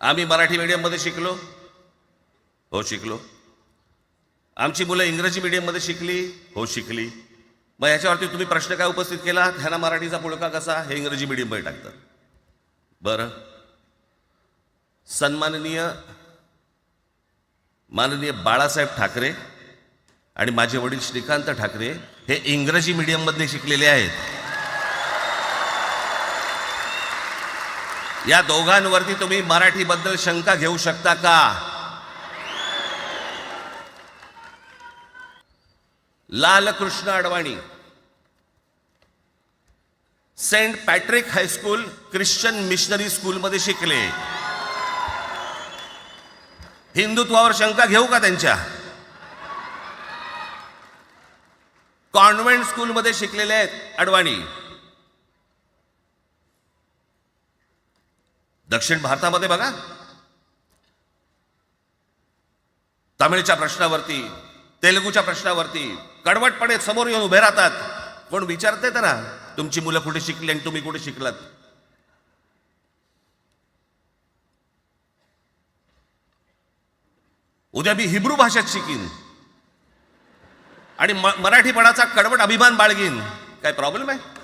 आम्ही मराठी मीडियममध्ये शिकलो. हो शिकलो. आमची मुलं इंग्रजी मीडियममध्ये शिकली. हो शिकली. मग याच्यावरती तुम्ही प्रश्न काय उपस्थित केला ह्यांना मराठीचा पुळका कसा? हे इंग्रजी मीडियममध्ये टाकतात. बरं. सन्माननीय माननीय बाळासाहेब ठाकरे आणि माझे वडील श्रीकांत ठाकरे हे इंग्रजी मीडियममध्ये शिकलेले आहेत. या दोघांवरती तुम्ही मराठीबद्दल शंका घेऊ शकता का? Lal Krishna Advani. Saint Patrick high school Christian missionary स्कूलमध्ये शिकले. हिंदुत्वावर शंका घेऊ का त्यांच्या? कॉन्व्हेंट स्कूलमध्ये शिकलेले आहेत अडवाणी. दक्षिण भारतामध्ये बघा. तमिळच्या प्रश्नावरती तेलुगूच्या प्रश्नावरती कडवटपणे समोर येऊन उभे राहतात. कोण विचारते तर ना तुमची मुलं कुठे शिकली आणि तुम्ही कुठे शिकलात? उद्या मी हिब्रू भाषेत शिकीन. आणि म- मराठीपणाचा कडवट अभिमान बाळगीन. काय प्रॉब्लेम आहे?